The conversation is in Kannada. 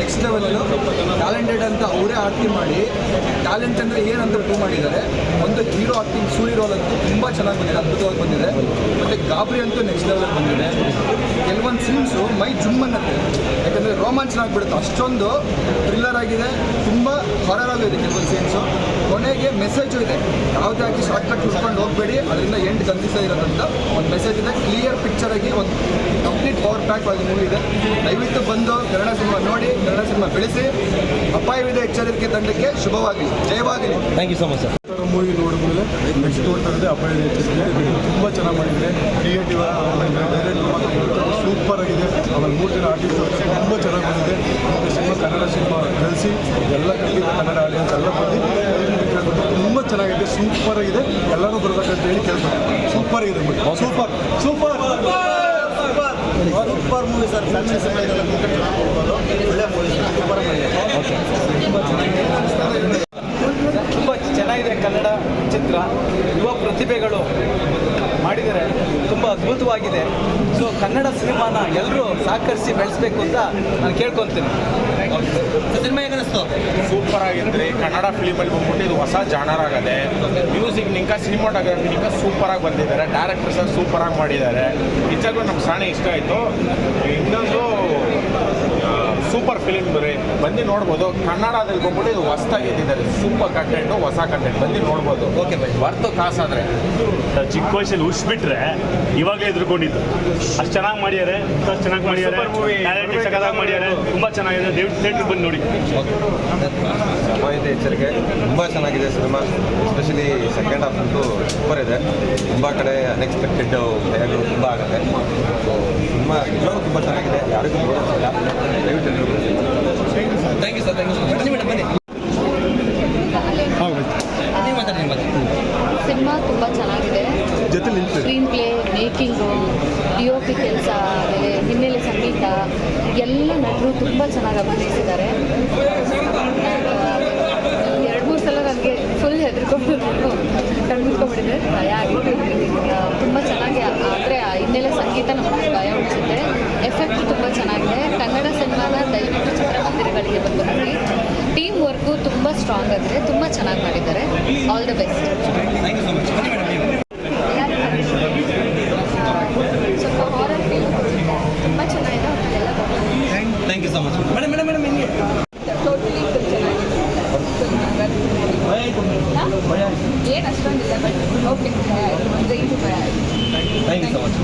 ನೆಕ್ಸ್ಟ್ ಲೆವೆಲ್ಲು ಟ್ಯಾಲೆಂಟೆಡ್ ಅಂತ ಅವರೇ ಆರ್ಟಿಂಗ್ ಮಾಡಿ ಟ್ಯಾಲೆಂಟ್ ಅಂದರೆ ಏನಂತ ಪ್ರೂವ್ ಮಾಡಿದ್ದಾರೆ. ಒಂದು ಹೀರೋ ಆಕ್ಟಿಂಗ್ ಸೂರಿ ರೋಲ್ ಅಂತೂ ತುಂಬ ಚೆನ್ನಾಗಿ ಬಂದಿದೆ, ಅದ್ಭುತವಾಗಿ ಬಂದಿದೆ. ಮತ್ತು ಗಾಬರಿ ಅಂತೂ ನೆಕ್ಸ್ಟ್ ಲೆವೆಲ್ ಬಂದಿದೆ. ಕೆಲವೊಂದು ಸೀನ್ಸು ಮೈ ಜುಮ್ ಅನ್ನತ್ತೆ. ಯಾಕಂದರೆ ರೋಮಾಂಚನ ಆಗಿಬಿಡುತ್ತೆ. ಅಷ್ಟೊಂದು ಥ್ರಿಲ್ಲರ್ ಆಗಿದೆ. ತುಂಬ ಹೊರರಾಗಿದೆ ಕೆಲವೊಂದು ಸೀನ್ಸು ಕೊನೆಗೆ ಮೆಸೇಜು ಇದೆ. ಯಾವುದೇ ಆಗಿ ಶಾರ್ಟ್ ಕಟ್ ಹುಡ್ಕೊಂಡು ಹೋಗಬೇಡಿ. ಅದರಿಂದ ಎಂಡ್ ಗಂಧಿಸ ಇರೋದಂತ ಒಂದು ಮೆಸೇಜ್ ಇದೆ. ಕ್ಲಿಯರ್ ಪಿಕ್ಚರ್ ಆಗಿ ಒಂದು ಕಂಪ್ಲೀಟ್ ಪವರ್ ಪ್ಯಾಕ್ ಆಗಿ ಮೂವಿ ಇದೆ. ದಯವಿಟ್ಟು ಬಂದು ಕನ್ನಡ ಸಿನಿಮಾ ನೋಡಿ ಕನ್ನಡ ಸಿನಿಮಾ ಬೆಳೆಸಿ. ಅಪಾಯವಿದೆ ಎಚ್ಚರಿಕೆ ತಂಡಕ್ಕೆ ಶುಭವಾಗಲಿ. ಜಯವಾಗಲಿ. Thank you so much sir movie ನೋಡಿದ್ಮೇಲೆ ನೆಕ್ಸ್ಟ್ ನೋಡ್ತಾರೆ ಅಪಾಯ ತುಂಬ ಚೆನ್ನಾಗಿ ಮಾಡಿದೆ ಕ್ರಿಯೇಟಿವ್ ಸೂಪರ್ ಆಗಿದೆ. ಆಮೇಲೆ ಮೂರು ಜನ ಆರ್ಟಿಸ್ಟ್ ತುಂಬ ಚೆನ್ನಾಗಿ ಬಂದಿದೆ. ಸಿನಿಮಾ ಕನ್ನಡ ಸಿನಿಮಾ ಕಲಿಸಿ ಎಲ್ಲ ಕಲಿತ ಕನ್ನಡ ಆಡಿಯನ್ಸ್ ಎಲ್ಲ ಬಂದು ಸೂಪರ್ ಇದೆ. ಎಲ್ಲರೂ ಬರ್ಬೇಕಂತ ಹೇಳಿ ಕೇಳ್ತಾರೆ. ಸೂಪರ್ ಇದೆ super. Super. Super movie sir. Family ಒಳ್ಳೆ ಮೂವಿ ಸೂಪರ್ ತುಂಬ ಚೆನ್ನಾಗಿದೆ ಕನ್ನಡ ಚಿತ್ರ. ಯುವ ಪ್ರತಿಭೆಗಳು. ಮಾಡಿದರೆ ತುಂಬ ಅದ್ಭುತವಾಗಿದೆ. ಸೊ ಕನ್ನಡ ಸಿನಿಮಾನ ಎಲ್ಲರೂ ಸಹಕರಿಸಿ ಬೆಳೆಸಬೇಕು ಅಂತ ನಾನು ಕೇಳ್ಕೊತೀನಿ. ಸಿನಿಮಾ ಏನಿಸ್ತು ಸೂಪರ್ ಆಗಿದ್ರಿ ಕನ್ನಡ ಫಿಲಿಮಲ್ಲಿ ಬಂದ್ಬಿಟ್ಟು ಇದು ಹೊಸ ಜಾನರ್ ಆಗದೆ ಮ್ಯೂಸಿಕ್ ನಿಂಕ ಸಿನಿಮಾಟೋಗ್ರಫಿ ನಿಂಕ ಸೂಪರ್ ಆಗಿ ಬಂದಿದ್ದಾರೆ. ಡೈರೆಕ್ಟರ್ ಸರ್ ಸೂಪರ್ ಆಗಿ ಮಾಡಿದ್ದಾರೆ. ನಿಜಕ್ಕೂ ನಮ್ಗೆ ಸಾಣೆ ಇಷ್ಟ ಆಯಿತು. ಇನ್ನೊಂದು ಸೂಪರ್ ಫಿಲಿಮ್ ರೀ ಬಂದು ನೋಡ್ಬೋದು. ಕನ್ನಡದಲ್ಲಿ ಬಂದ್ಬಿಟ್ಟು ಇದು ಹೊಸದಾಗಿ ಎದ್ದಿದ್ದಾರೆ. ಸೂಪರ್ ಕಂಟೆಂಟು ಹೊಸ ಕಂಟೆಂಟ್. ಬಂದು ನೋಡ್ಬೋದು. ಓಕೆ ಬೈ ವರ್ತು ಕಾಸಾದರೆ. ಚಿಕ್ಕ ವಯಸ್ಸಲ್ಲಿ ಉಸ್ಬಿಟ್ರೆ ಇವಾಗ ಎದುರ್ಕೊಂಡಿದ್ದು ಅಷ್ಟು ಚೆನ್ನಾಗಿ ಮಾಡಿದ್ದಾರೆ ಅಷ್ಟು ಚೆನ್ನಾಗಿ ಮಾಡಿದ್ದಾರೆ ಮಾಡ್ಯಾರೆ ಸಖತ್ತಾಗಿ ಮಾಡಿದ್ದಾರೆ ತುಂಬ ಚೆನ್ನಾಗಿದೆ. ದೇವ್ ಥಿಯೇಟ್ರ್ ಬಂದು ನೋಡಿ. ಇದೆ ಎಚ್ಚರಿಕೆ. ತುಂಬ ಚೆನ್ನಾಗಿದೆ ಸಿನಿಮಾ. ಎಸ್ಪೆಷಲಿ ಸೆಕೆಂಡ್ ಹಾಫ್ ಅಂತೂ ಸೂಪರ್ ಇದೆ. ತುಂಬ ಕಡೆ ಅನ್ಎಕ್ಸ್ಪೆಕ್ಟೆಡ್ ಭಯಗಳು ತುಂಬ ಆಗುತ್ತೆ. ಸೊ ತುಂಬ ತುಂಬ ಚೆನ್ನಾಗಿದೆ. ಯಾರಿಗೂ ನೋಡೋದಿಲ್ಲ ದಯವಿಟ್ಟು thank you sir thank you ಬನ್ನಿ ಮೇಡಮ್ ಬನ್ನಿ. ನೀವು ಮಾತಾಡಿ ನೀವು ಮಾತಾಡಿ. ಸಿನಿಮಾ ತುಂಬ ಚೆನ್ನಾಗಿದೆ. Screenplay making D O P ಕೆಲಸ ಆಮೇಲೆ ಹಿನ್ನೆಲೆ ಸಂಗೀತ ಎಲ್ಲ ನಟರು ತುಂಬ ಚೆನ್ನಾಗಿ ಅಭಿನಯಿಸಿದ್ದಾರೆ. ಎರಡು ಮೂರು ಸಲ ನನಗೆ ಫುಲ್ ಹೆದರ್ಕೊಂಡು ಕಣ್ಮುಟ್ಕೊಂಡ್ಬಿಟ್ಟಿದೆ ಭಯ ಆಗಿತ್ತು ತುಂಬ ಚೆನ್ನಾಗಿ ಅಂದರೆ ಹಿನ್ನೆಲೆ ಸಂಗೀತ ನಮಗೆ ಭಯ ಉಳಿಸುತ್ತೆ ಎಫೆಕ್ಟ್ ತುಂಬ ಚೆನ್ನಾಗಿದೆ ಕನ್ನಡ ಸಿನಿಮಾನ ದಯವಿಟ್ಟು ಚಿತ್ರಮಂದಿರಗಳಿಗೆ ಬಂದು ನೋಡಿ ಟೀಮ್ ತುಂಬ ಸ್ಟ್ರಾಂಗ್ ಆಗಿದೆ ತುಂಬ ಚೆನ್ನಾಗಿ ಮಾಡಿದ್ದಾರೆ. ಆಲ್ ದ ಬೆಸ್ಟ್ ಸ್ವಲ್ಪ ಹಾರರ್ ಫೀಲ್ ತುಂಬ ಚೆನ್ನಾಗಿದೆ thank you so much madam madam madam ಹೆಂಗೆ? ಟೋಟಲಿ ಚೆನ್ನಾಗಿದೆ. ಏನು ಅಷ್ಟೊಂದಿಲ್ಲ ಬಟ್ ಓಕೆ ಅಂದರೆ ಇದು ಥ್ಯಾಂಕ್ ಯು ಸೊ ಮಚ್